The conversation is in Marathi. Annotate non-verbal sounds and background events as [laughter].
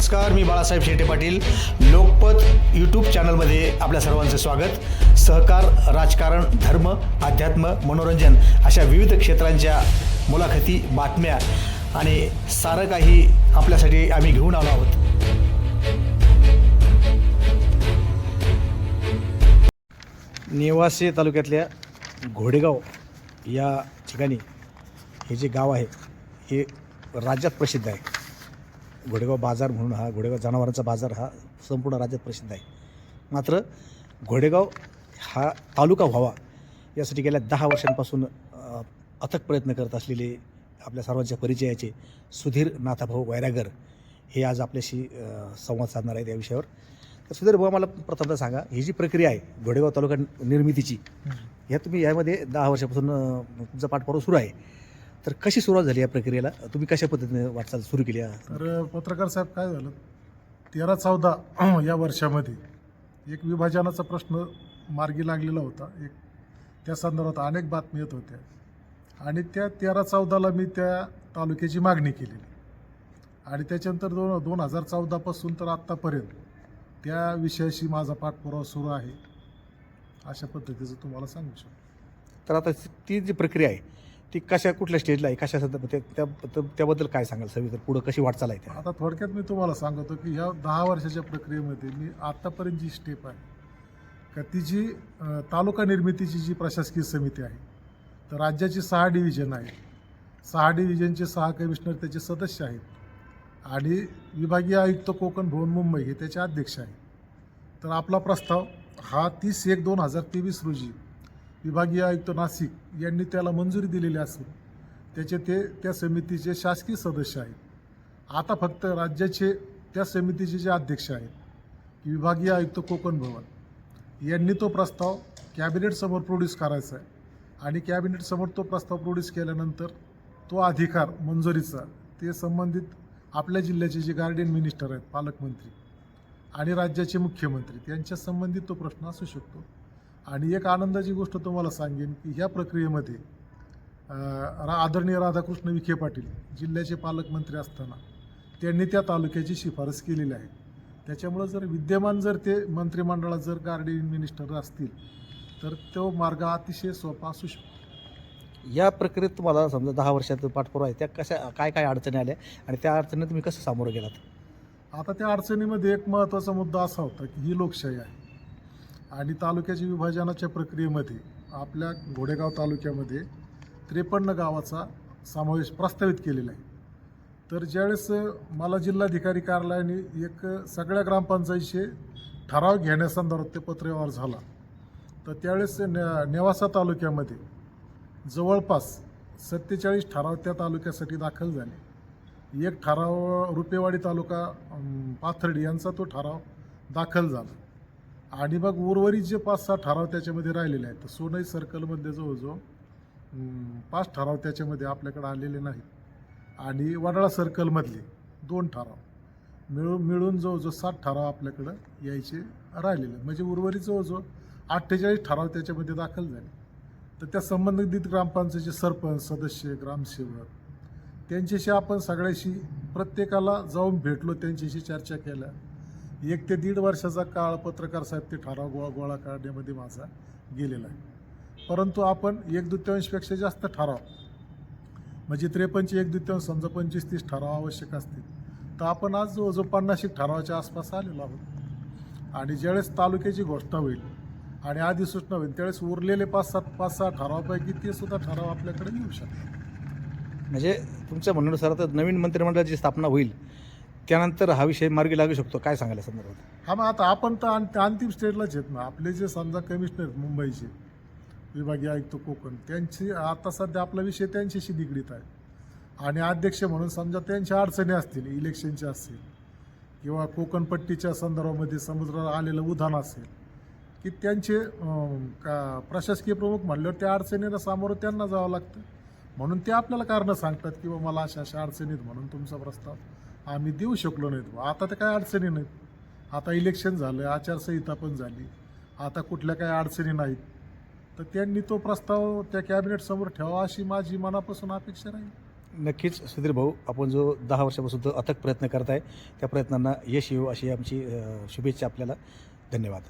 नमस्कार मी बाळासाहेब शेटे पाटील. लोकपत यूट्यूब चॅनलमध्ये आपल्या सर्वांचं स्वागत. सहकार राजकारण धर्म अध्यात्म मनोरंजन अशा विविध क्षेत्रांच्या मुलाखती बातम्या आणि सारं काही आपल्यासाठी आम्ही घेऊन आलो आहोत. नेवासे तालुक्यातल्या घोडेगाव या ठिकाणी हे जे गाव आहे हे राज्यात प्रसिद्ध आहे. घोडेगाव बाजार म्हणून हा घोडेगाव जनावरांचा बाजार हा संपूर्ण राज्यात प्रसिद्ध आहे. मात्र घोडेगाव हा तालुका व्हावा यासाठी गेल्या दहा वर्षांपासून अथक प्रयत्न करत असलेले आपल्या सर्वांच्या परिचयाचे सुधीर नाथाभाऊ वैरागर हे आज आपल्याशी संवाद साधणार आहेत या विषयावर. तर सुधीर भाऊ मला प्रथमतः सांगा ही जी प्रक्रिया आहे घोडेगाव तालुका निर्मितीची ह्या तुम्ही यामध्ये दहा वर्षापासून तुमचा पाठपुरावा सुरू आहे. तर कशी सुरुवात झाली या प्रक्रियेला? तुम्ही कशा पद्धतीने वाटचाल सुरू केली तर पत्रकार साहेब काय झालं? तेरा चौदा [clears throat] या वर्षामध्ये एक विभाजनाचा प्रश्न मार्गी लागलेला होता. एक त्या संदर्भात अनेक बातमी येत होत्या. आणि त्या तेरा चौदाला मी त्या तालुक्याची मागणी केलेली. आणि त्याच्यानंतर दोन दोन हजार चौदापासून तर आत्तापर्यंत त्या विषयाशी माझा पाठपुरावा सुरू आहे. अशा पद्धतीचं तुम्हाला सांगू शकतो. तर आता ती जी प्रक्रिया आहे ती कशा कुठल्या स्टेजला आहे? कशा सध्या त्या त्या- त्याबद्दल काय सांगाल? सविस्तर पुढं कशी वाटचाल आहे त्या आता थोडक्यात मी तुम्हाला सांगतो की ह्या दहा वर्षाच्या प्रक्रियेमध्ये मी आत्तापर्यंत जी स्टेप आहे का ती जी अ, तालुका निर्मितीची जी प्रशासकीय समिती आहे तर राज्याची सहा डिव्हिजन आहे सहा डिव्हिजनचे सहा कमिशनर त्याचे सदस्य आहेत. आणि विभागीय आयुक्त कोकण भवन मुंबई हे त्याचे अध्यक्ष आहेत. तर आपला प्रस्ताव हा तीस एक दोन हजार तेवीस रोजी विभागीय आयुक्त नाशिक यांनी त्याला मंजुरी दिलेली असून त्याचे ते त्या समितीचे शासकीय सदस्य आहेत. आता फक्त राज्याचे त्या समितीचे जे अध्यक्ष आहेत की विभागीय आयुक्त कोकण भवन यांनी तो प्रस्ताव कॅबिनेटसमोर प्रोड्यूस करायचा आहे. आणि कॅबिनेटसमोर तो प्रस्ताव प्रोड्यूस केल्यानंतर तो अधिकार मंजुरीचा ते संबंधित आपल्या जिल्ह्याचे जे गार्डियन मिनिस्टर आहेत पालकमंत्री आणि राज्याचे मुख्यमंत्री त्यांच्या संबंधित तो प्रश्न असू शकतो. आणि एक आनंदाची गोष्ट तुम्हाला सांगेन की ह्या प्रक्रियेमध्ये रा आदरणीय राधाकृष्ण विखे पाटील जिल्ह्याचे पालकमंत्री असताना त्यांनी त्या तालुक्याची शिफारस केलेली आहे. त्याच्यामुळं जर विद्यमान जर ते मंत्रिमंडळात जर गार्डियन मिनिस्टर असतील तर तो मार्ग अतिशय सोपा असू शकतो या प्रक्रियेत तुम्हाला समजा दहा वर्षात पाठपुरावा आहे त्या कशा काय काय अडचणी आल्या आणि त्या अडचणी तुम्ही कसं सामोरं गेलात? आता त्या अडचणीमध्ये एक महत्त्वाचा मुद्दा असा होता की ही लोकशाही आहे. आणि तालुक्याच्या विभाजनाच्या प्रक्रियेमध्ये आपल्या घोडेगाव तालुक्यामध्ये त्रेपन्न गावाचा समावेश प्रस्तावित केलेला आहे. तर ज्यावेळेस मला जिल्हाधिकारी कार्यालयाने एक सगळ्या ग्रामपंचायतीचे ठराव घेण्यासंदर्भात ते पत्रव्यवहार झाला तर त्यावेळेस ने नेवासा तालुक्यामध्ये जवळपास सत्तेचाळीस ठराव त्या तालुक्यासाठी दाखल झाले. एक ठराव रुपेवाडी तालुका पाथर्डी यांचा तो ठराव दाखल झाला. आणि मग उर्वरित जे पाच सहा ठराव त्याच्यामध्ये राहिलेले आहेत तर सोनई सर्कलमध्ये जवळजवळ जो पाच ठराव त्याच्यामध्ये आपल्याकडे आलेले नाहीत. आणि वडाळा सर्कलमधले दोन ठराव. मिळून मिळून जवळजवळ सात ठराव आपल्याकडं यायचे राहिलेले म्हणजे उर्वरित जवळजवळ अठ्ठेचाळीस ठराव त्याच्यामध्ये दाखल झाले. तर त्या संबंधित ग्रामपंचायतीचे सरपंच सदस्य ग्रामसेवक त्यांच्याशी आपण सगळ्याशी प्रत्येकाला जाऊन भेटलो त्यांच्याशी चर्चा केल्या. एक ते दीड वर्षाचा काळ पत्रकार साहेब ते ठराव गोळा गोळा काढण्यामध्ये माझा गेलेला आहे. परंतु आपण एक द्वितीयांशपेक्षा जास्त ठराव म्हणजे त्रेपंच एक द्वितीयांश समजा पंचवीस तीस ठराव आवश्यक असतील तर आपण आज जवळजवळ पन्नास ठरावाच्या आसपास आलेलो आहोत. आणि ज्यावेळेस तालुक्याची घोषणा होईल आणि अधिसूचना होईल त्यावेळेस उरलेले पाच सात पाच सहा ठरावापैकी ते सुद्धा ठराव आपल्याकडे येऊ शकतात. म्हणजे तुमच्या म्हणण्यानुसार आता नवीन मंत्रिमंडळाची स्थापना होईल. त्यानंतर हा विषय मार्गी लागू शकतो काय सांगायला संदर्भात? हा मग आता आपण तर अं- अंतिम स्टेजलाच आहेत ना. आपले जे समजा कमिशनर आहेत मुंबईचे विभागीय आयुक्त कोकण त्यांची आता सध्या आपला विषय त्यांच्याशी निगडीत आहे. आणि अध्यक्ष म्हणून समजा त्यांच्या अडचणी असतील इलेक्शनच्या असतील किंवा कोकणपट्टीच्या संदर्भामध्ये समुद्राला आलेलं उधाण असेल की त्यांचे अं, का प्रशासकीय प्रमुख म्हणल्यावर त्या अडचणीला सामोरं त्यांना जावं लागतं. म्हणून ते आपल्याला कारणं सांगतात की बा मला अशा अशा अडचणीत म्हणून तुमचा प्रस्ताव आम्ही देऊ शकलो नाहीत बा. आता तर काय अडचणी नाहीत. आता इलेक्शन झालं आचारसंहिता पण झाली. आता कुठल्या काय अडचणी नाहीत. तर त्यांनी तो प्रस्ताव त्या कॅबिनेट समोर ठेवा अशी माझी मनापासून अपेक्षा राहील. नक्कीच सुधीर भाऊ आपण जो दहा वर्षापासून अथक प्रयत्न करत आहे त्या प्रयत्नांना यश येऊ अशी आमची शुभेच्छा आपल्याला. धन्यवाद.